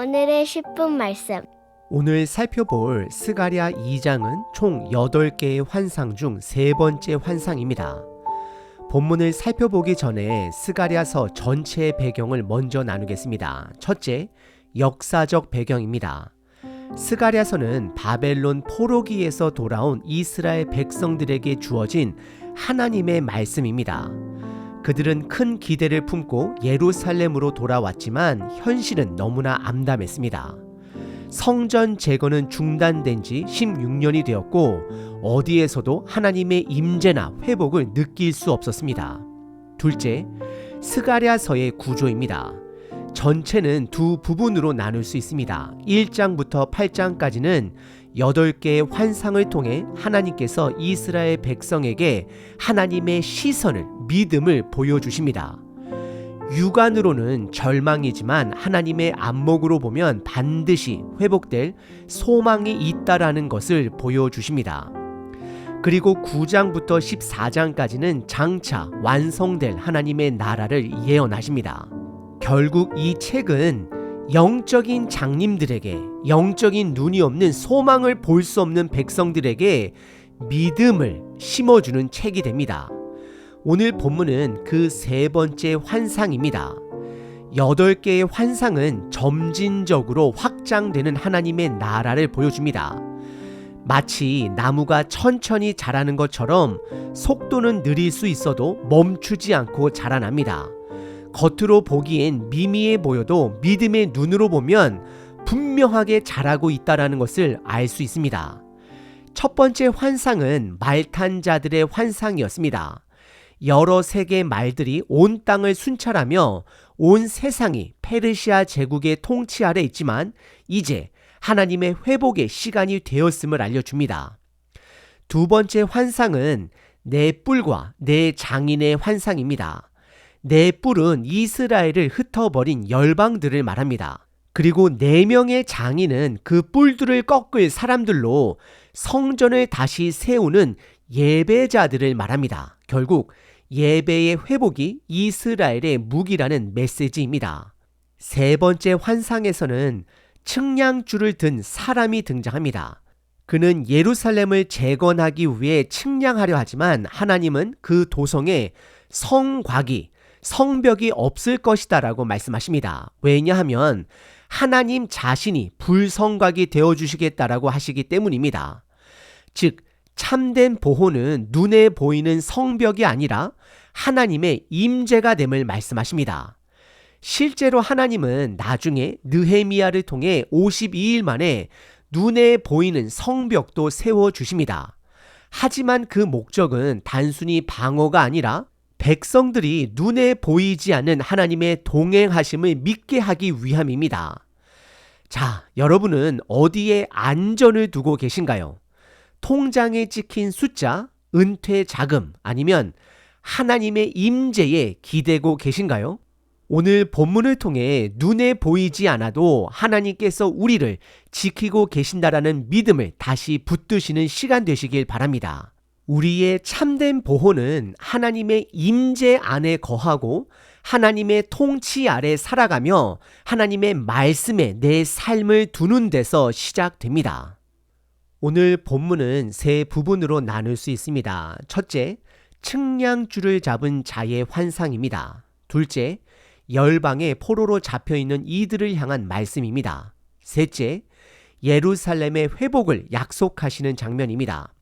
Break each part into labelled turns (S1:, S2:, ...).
S1: 오늘의 10분 말씀.
S2: 오늘 살펴볼 스가랴 2장은 총 8개의 환상 중 세 번째 환상입니다. 본문을 살펴보기 전에 스가랴서 전체의 배경을 먼저 나누겠습니다. 첫째, 역사적 배경입니다. 스가랴서는 바벨론 포로기에서 돌아온 이스라엘 백성들에게 주어진 하나님의 말씀입니다. 그들은 큰 기대를 품고 예루살렘으로 돌아왔지만 현실은 너무나 암담했습니다. 성전 재건은 중단된 지 16년이 되었고 어디에서도 하나님의 임재나 회복을 느낄 수 없었습니다. 둘째, 스가랴서의 구조입니다. 전체는 두 부분으로 나눌 수 있습니다. 1장부터 8장까지는 8개의 환상을 통해 하나님께서 이스라엘 백성에게 하나님의 시선을, 믿음을 보여주십니다. 육안으로는 절망이지만 하나님의 안목으로 보면 반드시 회복될 소망이 있다라는 것을 보여주십니다. 그리고 9장부터 14장까지는 장차 완성될 하나님의 나라를 예언하십니다. 결국 이 책은 영적인 장님들에게 영적인 눈이 없는 소망을 볼 수 없는 백성들에게 믿음을 심어주는 책이 됩니다. 오늘 본문은 그 세 번째 환상입니다. 여덟 개의 환상은 점진적으로 확장되는 하나님의 나라를 보여줍니다. 마치 나무가 천천히 자라는 것처럼 속도는 느릴 수 있어도 멈추지 않고 자라납니다. 겉으로 보기엔 미미해 보여도 믿음의 눈으로 보면 분명하게 자라고 있다라는 것을 알 수 있습니다. 첫 번째 환상은 말탄 자들의 환상이었습니다. 여러 세계 말들이 온 땅을 순찰하며 온 세상이 페르시아 제국의 통치 아래 있지만 이제 하나님의 회복의 시간이 되었음을 알려줍니다. 두 번째 환상은 내 뿔과 내 장인의 환상입니다. 내 뿔은 이스라엘을 흩어버린 열방들을 말합니다. 그리고 네 명의 장인은 그 뿔들을 꺾을 사람들로 성전을 다시 세우는 예배자들을 말합니다. 결국 예배의 회복이 이스라엘의 무기라는 메시지입니다. 세 번째 환상에서는 측량줄을 든 사람이 등장합니다. 그는 예루살렘을 재건하기 위해 측량하려 하지만 하나님은 그 도성에 성곽이, 성벽이 없을 것이다라고 말씀하십니다. 왜냐하면 하나님 자신이 불성곽이 되어 주시겠다라고 하시기 때문입니다. 즉 참된 보호는 눈에 보이는 성벽이 아니라 하나님의 임재가 됨을 말씀하십니다. 실제로 하나님은 나중에 느헤미야를 통해 52일 만에 눈에 보이는 성벽도 세워 주십니다. 하지만 그 목적은 단순히 방어가 아니라 백성들이 눈에 보이지 않는 하나님의 동행하심을 믿게 하기 위함입니다. 자, 여러분은 어디에 안전을 두고 계신가요? 통장에 찍힌 숫자, 은퇴 자금 아니면 하나님의 임재에 기대고 계신가요? 오늘 본문을 통해 눈에 보이지 않아도 하나님께서 우리를 지키고 계신다라는 믿음을 다시 붙드시는 시간 되시길 바랍니다. 우리의 참된 보호는 하나님의 임재 안에 거하고 하나님의 통치 아래 살아가며 하나님의 말씀에 내 삶을 두는 데서 시작됩니다. 오늘 본문은 세 부분으로 나눌 수 있습니다. 첫째, 측량줄을 잡은 자의 환상입니다. 둘째, 열방의 포로로 잡혀 있는 이들을 향한 말씀입니다. 셋째, 예루살렘의 회복을 약속하시는 장면입니다.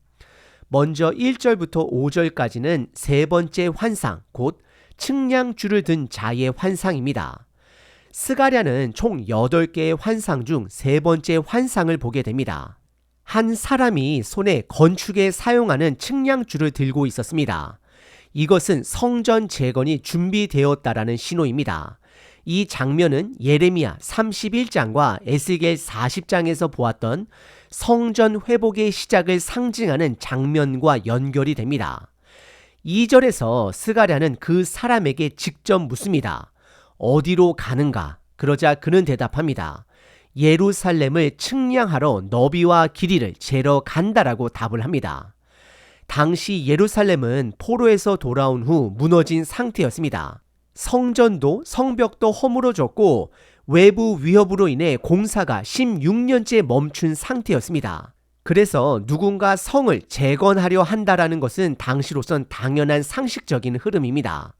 S2: 먼저 1절부터 5절까지는 세 번째 환상, 곧 측량줄을 든 자의 환상입니다. 스가랴는 총 8개의 환상 중 세 번째 환상을 보게 됩니다. 한 사람이 손에 건축에 사용하는 측량줄을 들고 있었습니다. 이것은 성전 재건이 준비되었다라는 신호입니다. 이 장면은 예레미야 31장과 에스겔 40장에서 보았던 성전 회복의 시작을 상징하는 장면과 연결이 됩니다. 2절에서 스가랴는 그 사람에게 직접 묻습니다. 어디로 가는가? 그러자 그는 대답합니다. 예루살렘을 측량하러 너비와 길이를 재러 간다라고 답을 합니다. 당시 예루살렘은 포로에서 돌아온 후 무너진 상태였습니다. 성전도 성벽도 허물어졌고 외부 위협으로 인해 공사가 16년째 멈춘 상태였습니다. 그래서 누군가 성을 재건하려 한다라는 것은 당시로선 당연한 상식적인 흐름입니다.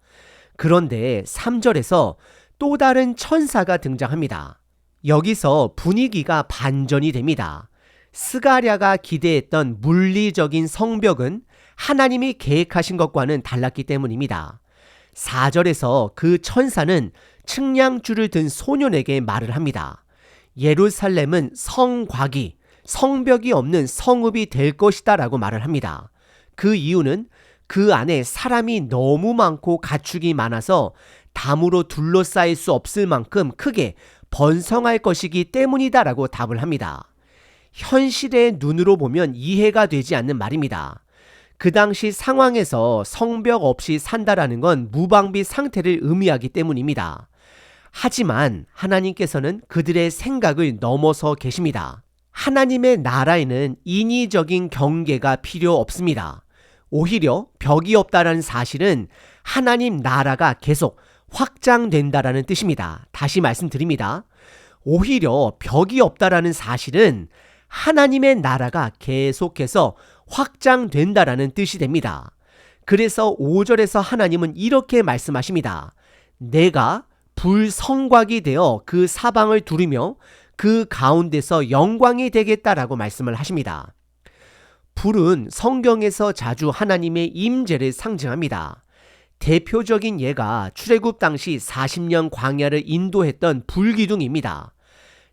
S2: 그런데 3절에서 또 다른 천사가 등장합니다. 여기서 분위기가 반전이 됩니다. 스가랴가 기대했던 물리적인 성벽은 하나님이 계획하신 것과는 달랐기 때문입니다. 4절에서 그 천사는 측량줄을 든 소년에게 말을 합니다. 예루살렘은 성곽이, 성벽이 없는 성읍이 될 것이다 라고 말을 합니다. 그 이유는 그 안에 사람이 너무 많고 가축이 많아서 담으로 둘러싸일 수 없을 만큼 크게 번성할 것이기 때문이다 라고 답을 합니다. 현실의 눈으로 보면 이해가 되지 않는 말입니다. 그 당시 상황에서 성벽 없이 산다라는 건 무방비 상태를 의미하기 때문입니다. 하지만 하나님께서는 그들의 생각을 넘어서 계십니다. 하나님의 나라에는 인위적인 경계가 필요 없습니다. 오히려 벽이 없다라는 사실은 하나님 나라가 계속 확장된다라는 뜻입니다. 다시 말씀드립니다. 오히려 벽이 없다라는 사실은 하나님의 나라가 계속해서 확장된다라는 뜻이 됩니다. 그래서 5절에서 하나님은 이렇게 말씀하십니다. 내가 불성곽이 되어 그 사방을 두르며 그 가운데서 영광이 되겠다라고 말씀을 하십니다. 불은 성경에서 자주 하나님의 임재를 상징합니다. 대표적인 예가 출애굽 당시 40년 광야를 인도했던 불기둥입니다.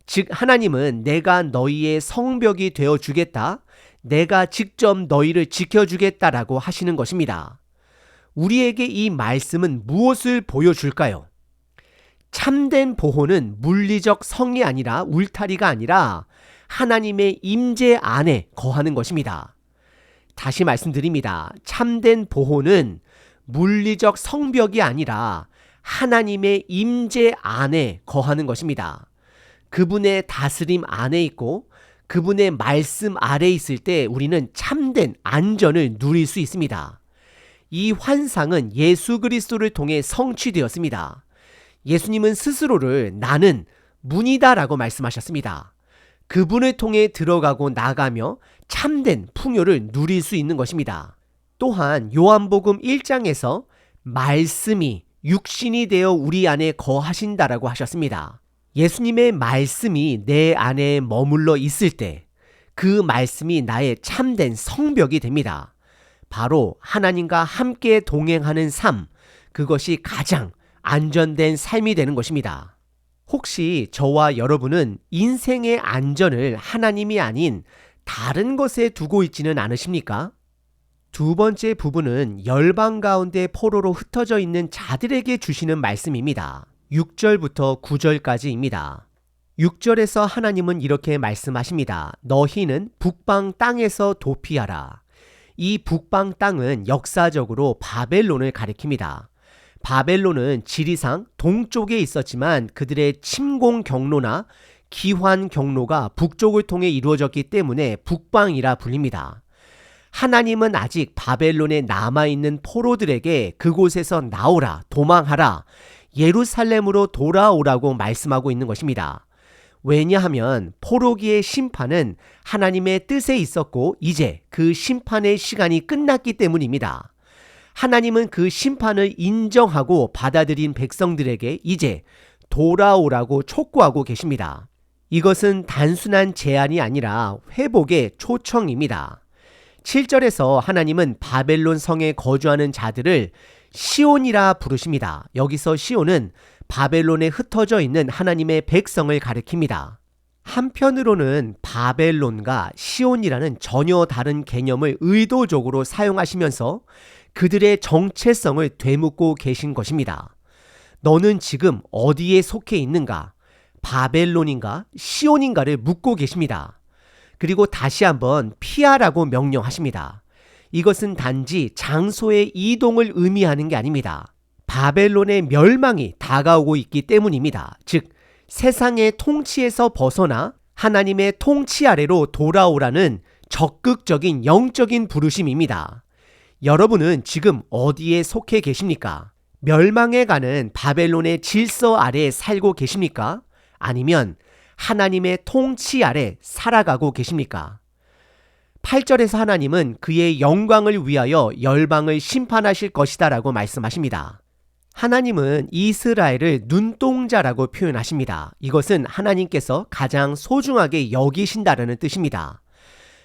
S2: 즉 하나님은 내가 너희의 성벽이 되어 주겠다. 내가 직접 너희를 지켜 주겠다라고 하시는 것입니다. 우리에게 이 말씀은 무엇을 보여줄까요? 참된 보호는 물리적 성이 아니라 울타리가 아니라 하나님의 임재 안에 거하는 것입니다. 다시 말씀드립니다. 참된 보호는 물리적 성벽이 아니라 하나님의 임재 안에 거하는 것입니다. 그분의 다스림 안에 있고 그분의 말씀 아래 있을 때 우리는 참된 안전을 누릴 수 있습니다. 이 환상은 예수 그리스도를 통해 성취되었습니다. 예수님은 스스로를 나는 문이다 라고 말씀하셨습니다. 그분을 통해 들어가고 나가며 참된 풍요를 누릴 수 있는 것입니다. 또한 요한복음 1장에서 말씀이 육신이 되어 우리 안에 거하신다라고 하셨습니다. 예수님의 말씀이 내 안에 머물러 있을 때 그 말씀이 나의 참된 성벽이 됩니다. 바로 하나님과 함께 동행하는 삶, 그것이 가장 안전된 삶이 되는 것입니다. 혹시 저와 여러분은 인생의 안전을 하나님이 아닌 다른 것에 두고 있지는 않으십니까? 두 번째 부분은 열방 가운데 포로로 흩어져 있는 자들에게 주시는 말씀입니다. 6절부터 9절까지입니다. 6절에서 하나님은 이렇게 말씀하십니다. 너희는 북방 땅에서 도피하라. 이 북방 땅은 역사적으로 바벨론을 가리킵니다. 바벨론은 지리상 동쪽에 있었지만 그들의 침공 경로나 기환 경로가 북쪽을 통해 이루어졌기 때문에 북방이라 불립니다. 하나님은 아직 바벨론에 남아있는 포로들에게 그곳에서 나오라, 도망하라, 예루살렘으로 돌아오라고 말씀하고 있는 것입니다. 왜냐하면 포로기의 심판은 하나님의 뜻에 있었고 이제 그 심판의 시간이 끝났기 때문입니다. 하나님은 그 심판을 인정하고 받아들인 백성들에게 이제 돌아오라고 촉구하고 계십니다. 이것은 단순한 제안이 아니라 회복의 초청입니다. 7절에서 하나님은 바벨론 성에 거주하는 자들을 시온이라 부르십니다. 여기서 시온은 바벨론에 흩어져 있는 하나님의 백성을 가리킵니다. 한편으로는 바벨론과 시온이라는 전혀 다른 개념을 의도적으로 사용하시면서 그들의 정체성을 되묻고 계신 것입니다. 너는 지금 어디에 속해 있는가? 바벨론인가? 시온인가를 묻고 계십니다. 그리고 다시 한번 피하라고 명령하십니다. 이것은 단지 장소의 이동을 의미하는 게 아닙니다. 바벨론의 멸망이 다가오고 있기 때문입니다. 즉, 세상의 통치에서 벗어나 하나님의 통치 아래로 돌아오라는 적극적인 영적인 부르심입니다. 여러분은 지금 어디에 속해 계십니까? 멸망에 가는 바벨론의 질서 아래에 살고 계십니까? 아니면 하나님의 통치 아래 살아가고 계십니까? 8절에서 하나님은 그의 영광을 위하여 열방을 심판하실 것이다 라고 말씀하십니다. 하나님은 이스라엘을 눈동자라고 표현하십니다. 이것은 하나님께서 가장 소중하게 여기신다라는 뜻입니다.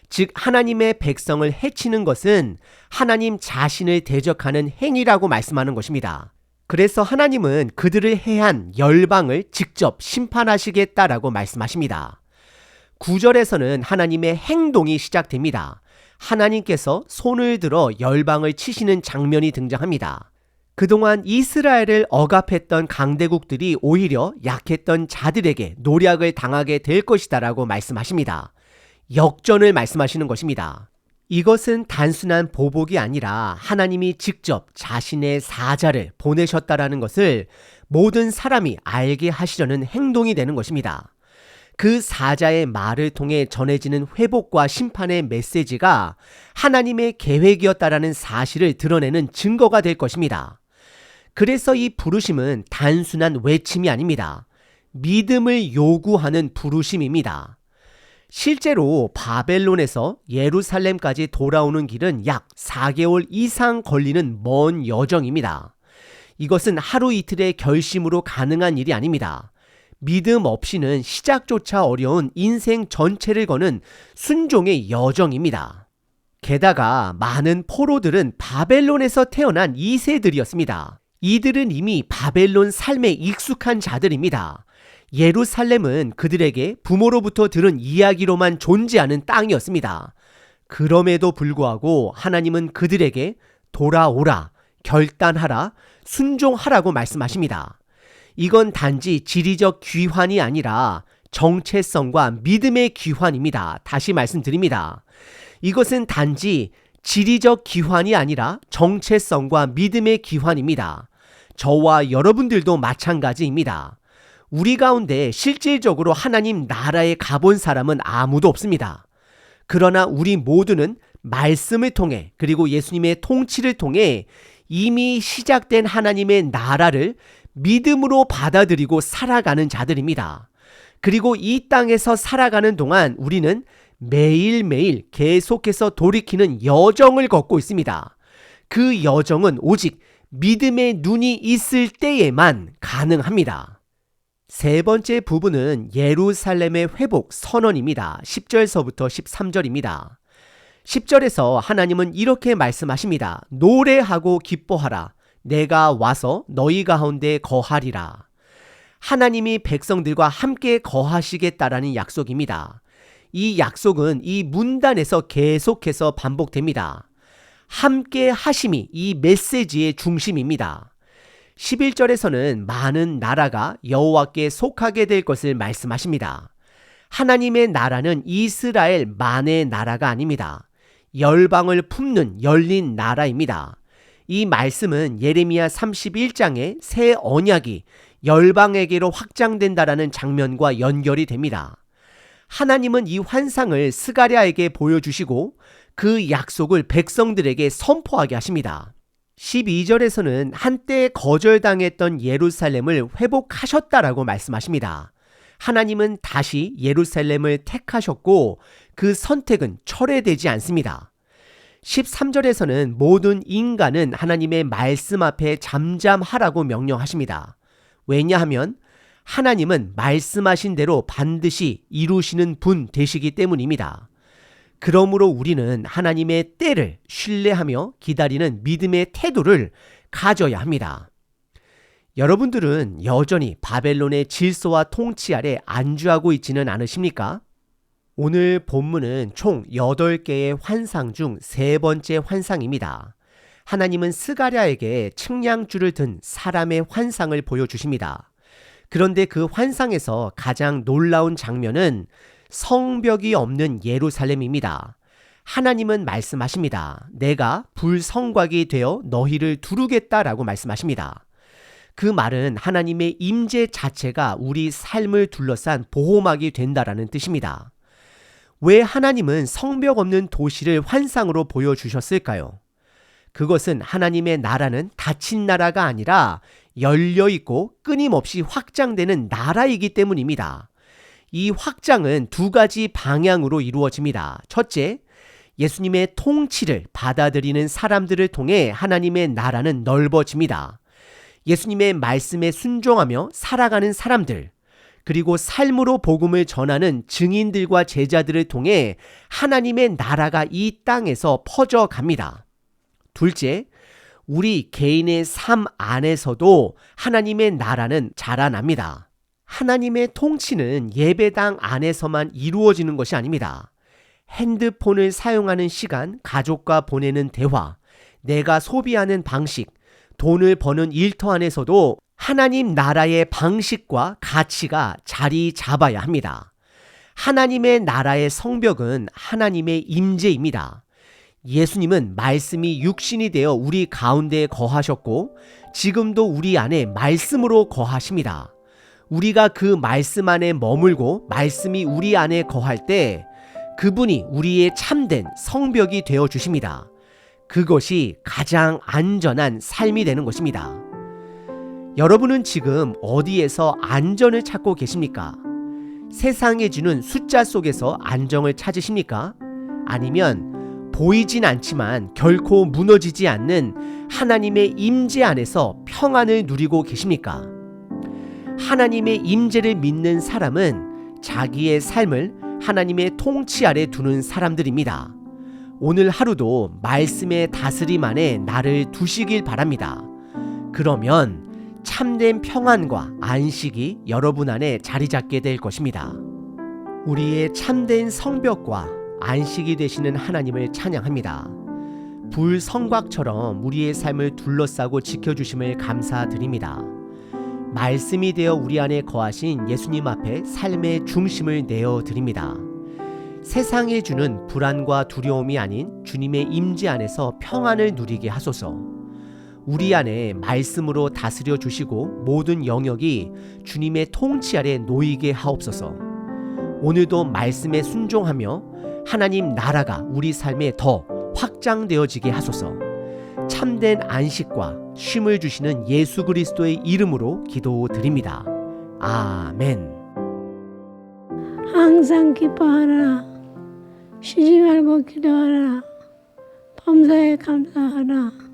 S2: 즉, 하나님의 백성을 해치는 것은 하나님 자신을 대적하는 행위라고 말씀하는 것입니다. 그래서 하나님은 그들을 해한 열방을 직접 심판하시겠다라고 말씀하십니다. 9절에서는 하나님의 행동이 시작됩니다. 하나님께서 손을 들어 열방을 치시는 장면이 등장합니다. 그동안 이스라엘을 억압했던 강대국들이 오히려 약했던 자들에게 노략을 당하게 될 것이다라고 말씀하십니다. 역전을 말씀하시는 것입니다. 이것은 단순한 보복이 아니라 하나님이 직접 자신의 사자를 보내셨다라는 것을 모든 사람이 알게 하시려는 행동이 되는 것입니다. 그 사자의 말을 통해 전해지는 회복과 심판의 메시지가 하나님의 계획이었다라는 사실을 드러내는 증거가 될 것입니다. 그래서 이 부르심은 단순한 외침이 아닙니다. 믿음을 요구하는 부르심입니다. 실제로 바벨론에서 예루살렘까지 돌아오는 길은 약 4개월 이상 걸리는 먼 여정입니다. 이것은 하루 이틀의 결심으로 가능한 일이 아닙니다. 믿음 없이는 시작조차 어려운 인생 전체를 거는 순종의 여정입니다. 게다가 많은 포로들은 바벨론에서 태어난 2세들이었습니다. 이들은 이미 바벨론 삶에 익숙한 자들입니다. 예루살렘은 그들에게 부모로부터 들은 이야기로만 존재하는 땅이었습니다. 그럼에도 불구하고 하나님은 그들에게 돌아오라, 결단하라, 순종하라고 말씀하십니다. 이건 단지 지리적 귀환이 아니라 정체성과 믿음의 귀환입니다. 다시 말씀드립니다. 이것은 단지 지리적 귀환이 아니라 정체성과 믿음의 귀환입니다. 저와 여러분들도 마찬가지입니다. 우리 가운데 실질적으로 하나님 나라에 가본 사람은 아무도 없습니다. 그러나 우리 모두는 말씀을 통해 그리고 예수님의 통치를 통해 이미 시작된 하나님의 나라를 믿음으로 받아들이고 살아가는 자들입니다. 그리고 이 땅에서 살아가는 동안 우리는 매일매일 계속해서 돌이키는 여정을 걷고 있습니다. 그 여정은 오직 믿음의 눈이 있을 때에만 가능합니다. 세 번째 부분은 예루살렘의 회복 선언입니다. 10절서부터 13절입니다. 10절에서 하나님은 이렇게 말씀하십니다. 노래하고 기뻐하라. 내가 와서 너희 가운데 거하리라. 하나님이 백성들과 함께 거하시겠다라는 약속입니다. 이 약속은 이 문단에서 계속해서 반복됩니다. 함께 하심이 이 메시지의 중심입니다. 11절에서는 많은 나라가 여호와께 속하게 될 것을 말씀하십니다. 하나님의 나라는 이스라엘 만의 나라가 아닙니다. 열방을 품는 열린 나라입니다. 이 말씀은 예레미야 31장의 새 언약이 열방에게로 확장된다라는 장면과 연결이 됩니다. 하나님은 이 환상을 스가랴에게 보여주시고 그 약속을 백성들에게 선포하게 하십니다. 12절에서는 한때 거절당했던 예루살렘을 회복하셨다라고 말씀하십니다. 하나님은 다시 예루살렘을 택하셨고 그 선택은 철회되지 않습니다. 13절에서는 모든 인간은 하나님의 말씀 앞에 잠잠하라고 명령하십니다. 왜냐하면 하나님은 말씀하신 대로 반드시 이루시는 분 되시기 때문입니다. 그러므로 우리는 하나님의 때를 신뢰하며 기다리는 믿음의 태도를 가져야 합니다. 여러분들은 여전히 바벨론의 질서와 통치 아래 안주하고 있지는 않으십니까? 오늘 본문은 총 8개의 환상 중 세 번째 환상입니다. 하나님은 스가랴에게 측량줄을 든 사람의 환상을 보여주십니다. 그런데 그 환상에서 가장 놀라운 장면은 성벽이 없는 예루살렘입니다. 하나님은 말씀하십니다. 내가 불성곽이 되어 너희를 두르겠다라고 말씀하십니다. 그 말은 하나님의 임재 자체가 우리 삶을 둘러싼 보호막이 된다라는 뜻입니다. 왜 하나님은 성벽 없는 도시를 환상으로 보여주셨을까요? 그것은 하나님의 나라는 닫힌 나라가 아니라 열려 있고 끊임없이 확장되는 나라이기 때문입니다. 이 확장은 두 가지 방향으로 이루어집니다. 첫째, 예수님의 통치를 받아들이는 사람들을 통해 하나님의 나라는 넓어집니다. 예수님의 말씀에 순종하며 살아가는 사람들, 그리고 삶으로 복음을 전하는 증인들과 제자들을 통해 하나님의 나라가 이 땅에서 퍼져 갑니다. 둘째, 우리 개인의 삶 안에서도 하나님의 나라는 자라납니다. 하나님의 통치는 예배당 안에서만 이루어지는 것이 아닙니다. 핸드폰을 사용하는 시간, 가족과 보내는 대화, 내가 소비하는 방식, 돈을 버는 일터 안에서도 하나님 나라의 방식과 가치가 자리 잡아야 합니다. 하나님의 나라의 성벽은 하나님의 임재입니다. 예수님은 말씀이 육신이 되어 우리 가운데 거하셨고 지금도 우리 안에 말씀으로 거하십니다. 우리가 그 말씀 안에 머물고 말씀이 우리 안에 거할 때 그분이 우리의 참된 성벽이 되어 주십니다. 그것이 가장 안전한 삶이 되는 것입니다. 여러분은 지금 어디에서 안전을 찾고 계십니까? 세상에 주는 숫자 속에서 안정을 찾으십니까? 아니면 보이진 않지만 결코 무너지지 않는 하나님의 임재 안에서 평안을 누리고 계십니까? 하나님의 임재를 믿는 사람은 자기의 삶을 하나님의 통치 아래 두는 사람들입니다. 오늘 하루도 말씀의 다스림 안에 나를 두시길 바랍니다. 그러면 참된 평안과 안식이 여러분 안에 자리 잡게 될 것입니다. 우리의 참된 성벽과 안식이 되시는 하나님을 찬양합니다. 불 성곽처럼 우리의 삶을 둘러싸고 지켜주심을 감사드립니다. 말씀이 되어 우리 안에 거하신 예수님 앞에 삶의 중심을 내어 드립니다. 세상에 주는 불안과 두려움이 아닌 주님의 임재 안에서 평안을 누리게 하소서. 우리 안에 말씀으로 다스려 주시고 모든 영역이 주님의 통치 아래 놓이게 하옵소서. 오늘도 말씀에 순종하며 하나님 나라가 우리 삶에 더 확장되어지게 하소서. 참된 안식과 쉼을 주시는 예수 그리스도의 이름으로 기도드립니다. 아멘.
S3: 항상 기뻐하라. 쉬지 말고 기도하라. 범사에 감사하라.